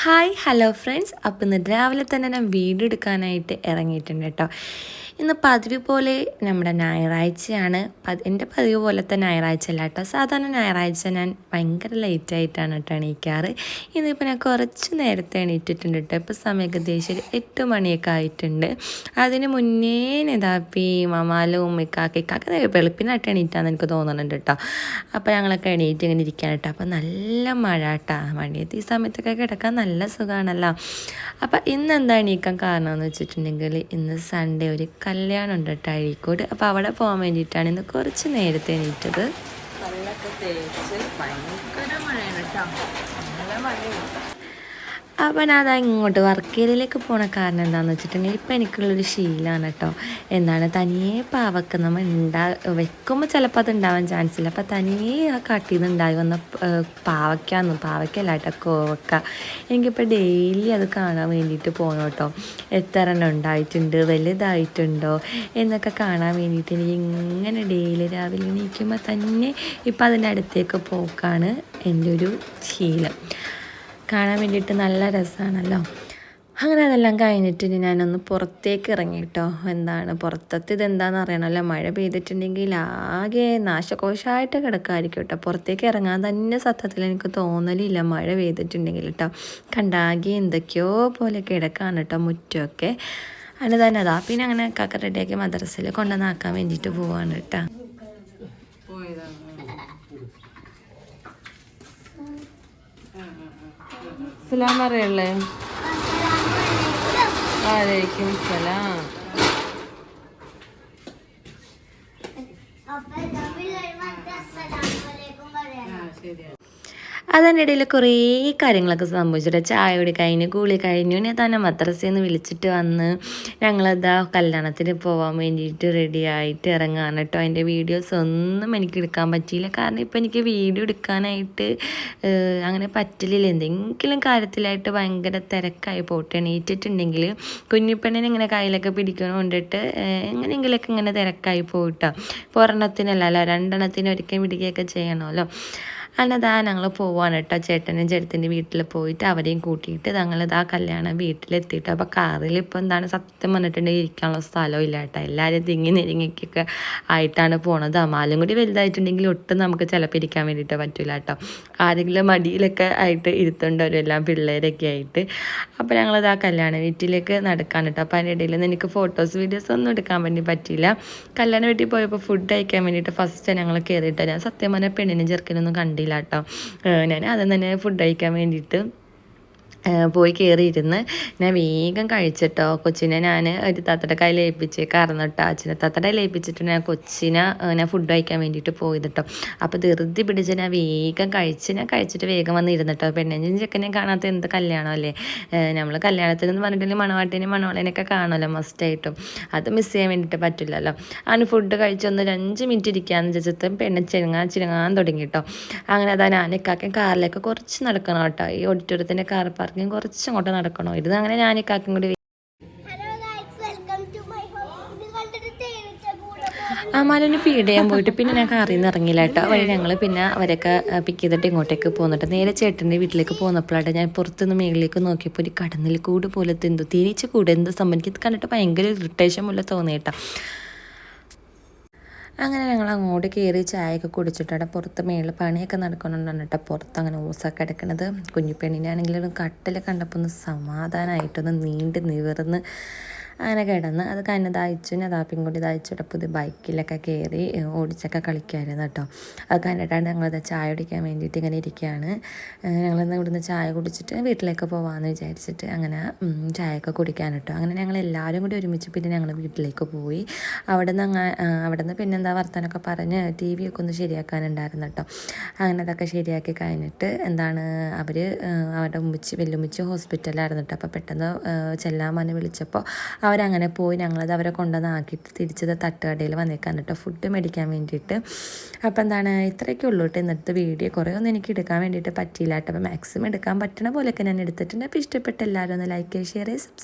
Hi hello friends അപ്പം ഇന്ന് രാവിലെ തന്നെ ഞാൻ വീഡിയോ എടുക്കാനായിട്ട് ഇറങ്ങിയിട്ടുണ്ട് കേട്ടോ. ഇന്ന് പതിവ് പോലെ നമ്മുടെ ഞായറാഴ്ചയാണ്. എന്റെ പതിവ് പോലത്തെ ഞായറാഴ്ച അല്ല കേട്ടോ സാധാരണ ഞായറാഴ്ച ഞാൻ ഭയങ്കര ലേറ്റായിട്ടാണ് കേട്ടോ എണീക്കാറ്. ഇന്നിപ്പോൾ ഞാൻ കുറച്ച് നേരത്തെ എണീറ്റിട്ടുണ്ട് കേട്ടോ. ഇപ്പോൾ സമയം ഏകദേശം എട്ട് മണിയൊക്കെ ആയിട്ടുണ്ട്. അതിന് മുന്നേ നേതാപ്പി മമാലും ഇക്കാക്ക ഇക്കാക്ക വെളുപ്പിനായിട്ട് എണീറ്റാന്ന് എനിക്ക് തോന്നുന്നുണ്ട് കേട്ടോ. അപ്പോൾ ഞങ്ങളൊക്കെ എണീറ്റ് ഇങ്ങനെ ഇരിക്കാൻ കേട്ടോ. അപ്പോൾ നല്ല മഴ കേട്ടോ. മഴയത്ത് ഈ സമയത്തൊക്കെ കിടക്കാൻ നല്ല സുഖമാണല്ലോ അപ്പോൾ ഇന്ന് എന്താ എണീക്കാൻ കാരണം എന്ന് വെച്ചിട്ടുണ്ടെങ്കിൽ ഇന്ന് സൺഡേ ഒരു കല്യാണം ഉണ്ട് കേട്ടോ അഴീക്കോട് അപ്പോൾ അവിടെ പോകാൻ വേണ്ടിയിട്ടാണ് ഇന്ന് കുറച്ച് നേരത്തെ എണീറ്റത്. കല്ലൊക്കെ തേച്ച് ഭയങ്കര മഴയാണ് കേട്ടോ. നല്ല മഴയാണ്. അപ്പോൾ ഞാൻ ഇങ്ങോട്ട് വർക്ക് ഏരിയയിലേക്ക് പോണ കാരണം എന്താണെന്ന് വെച്ചിട്ടുണ്ടെങ്കിൽ ഇപ്പം എനിക്കുള്ളൊരു ശീലമാണ് കേട്ടോ എന്താണ്? തനിയെ പാവക്ക് നമ്മൾ ഉണ്ടാ വെക്കുമ്പോൾ ചിലപ്പോൾ അത് ഉണ്ടാവാൻ ചാൻസ് ഇല്ല. അപ്പം തനിയെ ആ കട്ടിൽ നിന്ന് ഉണ്ടായി വന്ന പാവയ്ക്കാന്ന് പാവയ്ക്കല്ല കേട്ടോ കോവക്ക. എനിക്കിപ്പോൾ ഡെയിലി അത് കാണാൻ വേണ്ടിയിട്ട് പോകണം കേട്ടോ എത്ര എണ്ണം ഉണ്ടായിട്ടുണ്ട്? വലുതായിട്ടുണ്ടോ? എന്നൊക്കെ കാണാൻ വേണ്ടിയിട്ട് എനിക്ക് ഇങ്ങനെ ഡെയിലി രാവിലെ എണീക്കുമ്പോൾ തന്നെ ഇപ്പം അതിന്റെ അടുത്തേക്ക് പോക്കാണ് എന്റെ ഒരു ശീലം. കാണാൻ വേണ്ടിയിട്ട് നല്ല രസമാണല്ലോ അങ്ങനെ അതെല്ലാം കഴിഞ്ഞിട്ട് ഞാനൊന്ന് പുറത്തേക്ക് ഇറങ്ങി കേട്ടോ എന്താണ്? പുറത്തത്ത് ഇതെന്താണെന്ന് അറിയണമല്ലോ. മഴ പെയ്തിട്ടുണ്ടെങ്കിൽ ആകെ നാശകോശമായിട്ട് കിടക്കായിരിക്കും കേട്ടോ പുറത്തേക്ക് ഇറങ്ങാൻ തന്നെ സത്യത്തിൽ എനിക്ക് തോന്നലില്ല. മഴ പെയ്തിട്ടുണ്ടെങ്കിൽ കേട്ടോ കണ്ടാകെ എന്തൊക്കെയോ പോലെ കിടക്കാണ് കേട്ടോ മുറ്റമൊക്കെ. അതിന് തന്നെ അതാ. പിന്നെ അങ്ങനെ കക്ക റെഡിയാക്കി മദ്രസയിൽ കൊണ്ടുവന്നാക്കാൻ വേണ്ടിയിട്ട് പോവാണ് കേട്ടോ സലാം പറയല്ലേ വാലേക്കും സലാം ശരിയാണ്. അതിന്റെ ഇടയിൽ കുറേ കാര്യങ്ങളൊക്കെ സംഭവിച്ചിട്ട് ചായ കുടി കഴിഞ്ഞു കൂളി കഴിഞ്ഞു ഞാൻ തന്നെ മദ്രസയിൽ നിന്ന് വിളിച്ചിട്ട് വന്ന് ഞങ്ങളതാ കല്യാണത്തിന് പോകാൻ വേണ്ടിയിട്ട് റെഡി ആയിട്ട് ഇറങ്ങാണ് കേട്ടോ. അതിന്റെ വീഡിയോസ് ഒന്നും എനിക്ക് എടുക്കാൻ പറ്റിയില്ല. കാരണം ഇപ്പം എനിക്ക് വീഡിയോ എടുക്കാനായിട്ട് അങ്ങനെ പറ്റില്ല എന്തെങ്കിലും കാര്യത്തിലായിട്ട് ഭയങ്കര തിരക്കായി പോട്ടെ എണീറ്റിട്ടുണ്ടെങ്കിൽ കുഞ്ഞിപ്പെണ്ണിനെ ഇങ്ങനെ കയ്യിലൊക്കെ പിടിക്കണം കൊണ്ടിട്ട് എങ്ങനെയെങ്കിലൊക്കെ ഇങ്ങനെ തിരക്കായി പോയിട്ടോ. ഇപ്പോൾ ഒരെണ്ണത്തിനല്ലല്ലോ രണ്ടെണ്ണത്തിന് ഒരിക്കലും പിടിക്കുകയൊക്കെ ചെയ്യണമല്ലോ. അന്നതാ ഞങ്ങൾ പോവാണ് കേട്ടോ ചേട്ടനും ചേട്ടത്തിന്റെ വീട്ടിൽ പോയിട്ട് അവരെയും കൂട്ടിയിട്ട് ഞങ്ങളിതാ കല്യാണം വീട്ടിലെത്തിയിട്ട്. അപ്പോൾ കാറിൽ ഇപ്പോൾ എന്താണ് സത്യം പറഞ്ഞിട്ടുണ്ടെങ്കിൽ ഇരിക്കാനുള്ള സ്ഥലവും ഇല്ല കേട്ടോ എല്ലാവരും തിങ്ങി നെരുങ്ങിക്കൊക്കെ ആയിട്ടാണ് പോണത്. അമാലും കൂടി വലുതായിട്ടുണ്ടെങ്കിൽ ഒട്ടും നമുക്ക് ചിലപ്പോൾ ഇരിക്കാൻ വേണ്ടിയിട്ട് പറ്റില്ല കേട്ടോ ആരെങ്കിലും മടിയിലൊക്കെ ആയിട്ട് ഇരുത്തുണ്ടവരും എല്ലാം പിള്ളേരൊക്കെ ആയിട്ട്. അപ്പോൾ ഞങ്ങളത് ആ കല്യാണ വീട്ടിലേക്ക് നടക്കാൻ കേട്ടോ അപ്പോൾ അതിന്റെ ഇടയിൽ എനിക്ക് ഫോട്ടോസ് വീഡിയോസ് ഒന്നും എടുക്കാൻ വേണ്ടി പറ്റിയില്ല. കല്യാണ വീട്ടിൽ പോയപ്പോൾ ഫുഡ് കഴിക്കാൻ വേണ്ടിയിട്ട് ഫസ്റ്റ് ഞങ്ങൾ കയറിയിട്ടോ ഞാൻ സത്യം പറഞ്ഞാൽ പെണ്ണിനും ചെറുക്കനൊന്നും കണ്ടില്ല. കേട്ടോ. ഏഹ് ഞാൻ അതും തന്നെ ഫുഡ് കഴിക്കാൻ വേണ്ടിയിട്ട് പോയി കയറിയിരുന്ന് ഞാൻ വേഗം കഴിച്ചിട്ടോ. കൊച്ചിനെ ഞാൻ ഒരു തത്തയുടെ കയ്യിൽ ഏൽപ്പിച്ചേക്കായിരുന്നു കേട്ടോ അച്ഛനെ തത്തയുടെ കയ്യിൽ ഏൽപ്പിച്ചിട്ട് ഞാൻ കൊച്ചിനെ ഞാൻ ഫുഡ് കഴിക്കാൻ വേണ്ടിയിട്ട് പോയത് അപ്പോൾ ധൃതി പിടിച്ച് ഞാൻ വേഗം കഴിച്ച് ഞാൻ കഴിച്ചിട്ട് വേഗം വന്ന് ഇരുന്നിട്ടോ പെണ്ണഞ്ചും ചെക്കനെയും കാണാത്ത എന്ത് കല്യാണം അല്ലേ? നമ്മൾ കല്യാണത്തിന് നിന്ന് പറഞ്ഞിട്ടുണ്ടെങ്കിൽ മണവാട്ടിനെയും മണവാളിനെയൊക്കെ കാണുമല്ലോ മസ്റ്റായിട്ടും അത് മിസ് ചെയ്യാൻ വേണ്ടിയിട്ട് പറ്റില്ലല്ലോ. അവന് ഫുഡ് കഴിച്ചൊന്ന് ഒരു അഞ്ച് മിനിറ്റ് ഇരിക്കാന്ന് വെച്ചിട്ട് പെണ്ണ് ചിരങ്ങാൻ ചിരങ്ങാൻ തുടങ്ങി കേട്ടോ അങ്ങനെ അതാ ഞാനിക്കാക്കും കാറിലേക്ക് കുറച്ച് നടക്കണം കേട്ടോ ഈ ഓഡിറ്റോറിയത്തിന്റെ കാർ പാർക്കിംഗ് കുറച്ച് അങ്ങോട്ട് നടക്കണോ? ഇത് അങ്ങനെ ഞാൻ കണ്ടിട്ട് തേനീച്ച കൂടെ അമാലിന് ഫീഡ് ചെയ്യാൻ പോയിട്ട് പിന്നെ ഞാൻ കാറിൽ നിന്ന് ഇറങ്ങിയില്ല കേട്ടോ. വഴി ഞങ്ങൾ പിന്നെ അവരൊക്കെ പിക്ക് ചെയ്തിട്ട് ഇങ്ങോട്ടേക്ക് പോന്നിട്ട് നേരെ ചേട്ടന്റെ വീട്ടിലേക്ക് പോന്നപ്പോഴായിട്ട് ഞാൻ പുറത്തുനിന്ന് മേളിലേക്ക് നോക്കിയപ്പോൾ ഒരു കടന്നിൽ കൂട് പോലത്തെ എന്തോ തിരിച്ച് കൂടെ എന്ത് സംബന്ധിക്കും ഇത് കണ്ടിട്ട് ഭയങ്കര ഇറിറ്റേഷൻ പോലെ തോന്നി കേട്ടോ. അങ്ങനെ ഞങ്ങൾ അങ്ങോട്ട് കയറി ചായയൊക്കെ കുടിച്ചിട്ട് പുറത്ത് മേളിൽ പണിയൊക്കെ നടക്കുന്നുണ്ടാണ് കേട്ടോ പുറത്ത് അങ്ങനെ ഊസൊക്കെ എടുക്കണത് ആണെങ്കിലും കട്ടിൽ കണ്ടപ്പോൾ ഒന്ന് സമാധാനമായിട്ടൊന്ന് നീണ്ട് നിവർന്ന് അങ്ങനെ കിടന്ന് അത് കന്നെ ദാഹിച്ചു ഞാൻ ദാപ്പിയും കൂടി ദായിച്ചിട്ട് പുതിയ ബൈക്കിലൊക്കെ കയറി ഓടിച്ചൊക്കെ കളിക്കുമായിരുന്നു കേട്ടോ. അത് കണ്ടിട്ടാണ് ഞങ്ങളത് ചായ കുടിക്കാൻ വേണ്ടിയിട്ട് ഇങ്ങനെ ഇരിക്കുകയാണ്. ഞങ്ങളിന്ന് ഇവിടുന്ന് ചായ കുടിച്ചിട്ട് വീട്ടിലേക്ക് പോകാമെന്ന് വിചാരിച്ചിട്ട് അങ്ങനെ ചായയൊക്കെ കുടിക്കാൻ കേട്ടോ അങ്ങനെ ഞങ്ങൾ എല്ലാവരും കൂടി ഒരുമിച്ച് പിന്നെ ഞങ്ങൾ വീട്ടിലേക്ക് പോയി. അവിടെ നിന്ന് അവിടെ നിന്ന് പിന്നെ എന്താ വർത്താനൊക്കെ പറഞ്ഞ് ടി വി ഒക്കെ ഒന്ന് ശരിയാക്കാനുണ്ടായിരുന്നു കേട്ടോ. അങ്ങനെ അതൊക്കെ ശരിയാക്കി കഴിഞ്ഞിട്ട് എന്താണ് അവർ അവരുടെ ഉമ്മിച്ച് വെല്ലുമ്മിച്ച് ഹോസ്പിറ്റലായിരുന്നു കേട്ടോ. അപ്പോൾ പെട്ടെന്ന് ചെല്ലാൻ വിളിച്ചപ്പോൾ അവരങ്ങനെ പോയി ഞങ്ങളത് അവരെ കൊണ്ടുവന്ന് ആക്കിയിട്ട് തിരിച്ചത് തട്ടുകടയിൽ വന്നേക്കാൻ കേട്ടോ ഫുഡ് മേടിക്കാൻ വേണ്ടിയിട്ട്. അപ്പോൾ എന്താണ് ഇത്രയൊക്കെ ഉള്ളൂ കേട്ടോ ഇന്നത്തെ വീഡിയോ. കുറേ ഒന്നും എനിക്ക് എടുക്കാൻ വേണ്ടിയിട്ട് പറ്റിയില്ല കേട്ടോ അപ്പോൾ മാക്സിമം എടുക്കാൻ പറ്റണ പോലെയൊക്കെ ഞാൻ എടുത്തിട്ടുണ്ട്. അപ്പോൾ ഇഷ്ടപ്പെട്ട എല്ലാവരും ഒന്ന് ലൈക്ക് ഷെയർ സബ്സ്ക്രൈബ്